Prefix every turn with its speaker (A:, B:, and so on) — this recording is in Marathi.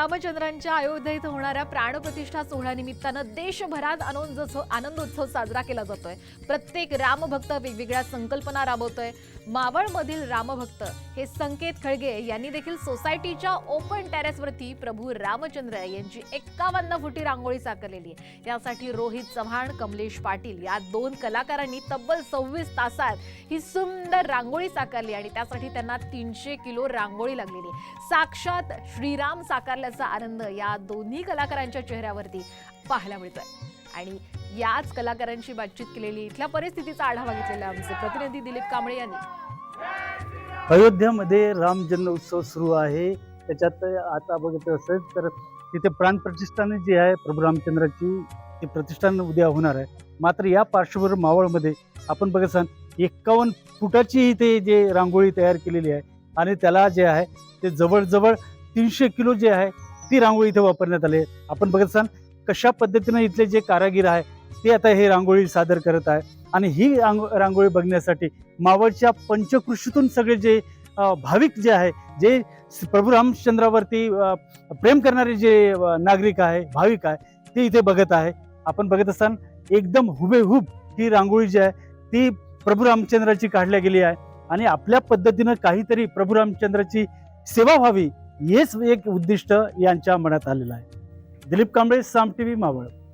A: रामचंद्रांच्या अयोध्येत होणाऱ्या प्राणप्रतिष्ठा सोहळ्यानिमित्तानं देशभरात आनंदोत्सव आनंदोत्सव साजरा केला जातोय. प्रत्येक रामभक्त वेगवेगळ्या संकल्पना राबवतोय. मावळमधील रामभक्त हे संकेत खळगे यांनी देखील सोसायटीच्या ओपन टेरेसवरती प्रभू रामचंद्र यांची एक्कावन्न फुटी रांगोळी साकारलेली आहे. यासाठी रोहित चव्हाण कमलेश पाटील या दोन कलाकारांनी तब्बल सव्वीस तासात ही सुंदर रांगोळी साकारली आणि त्यासाठी त्यांना तीनशे किलो रांगोळी लागलेली साक्षात श्रीराम साकारल्याचा आनंद या दोन्ही कलाकारांच्या चेहऱ्यावरती पाहायला मिळतोय. आणि याच कलाकारांशी बातचीत केलेली इथल्या परिस्थितीचा आढावा घेतलेला आमचे प्रतिनिधी दिलीप कांबळे यांनी.
B: अयोध्यामध्ये राम जन्मोत्सव सुरू आहे. त्याच्यात आता बघत असेल तर तिथे प्राणप्रतिष्ठाने जी आहे प्रभू रामचंद्राची ती प्रतिष्ठान उद्या होणार आहे. मात्र या पार्श्वभूमीवर मावळमध्ये आपण बघत असाल एक्कावन्न फुटाची इथे जे रांगोळी तयार केलेली आहे आणि त्याला जे आहे ते जवळजवळ तीनशे किलो जे आहे ती रांगोळी इथे वापरण्यात आली आहे. आपण बघत असाल कशा पद्धतीनं इथले जे कारागीर आहे ते आता हे रांगोळी सादर करत आहे. आणि ही रांगोळी बघण्यासाठी मावळच्या पंचकृषीतून सगळे जे भाविक जे आहे जे प्रभू रामचंद्रावरती प्रेम करणारे जे नागरिक आहे भाविक आहे ते इथे बघत आहे. आपण बघत असाल एकदम हुबेहूब ही रांगोळी जी आहे ती प्रभू रामचंद्राची काढल्या गेली आहे. आणि आपल्या पद्धतीनं काहीतरी प्रभू रामचंद्राची सेवा व्हावी हेच एक उद्दिष्ट यांच्या मनात आलेलं आहे. Dilip Kamble Saam T V Maval.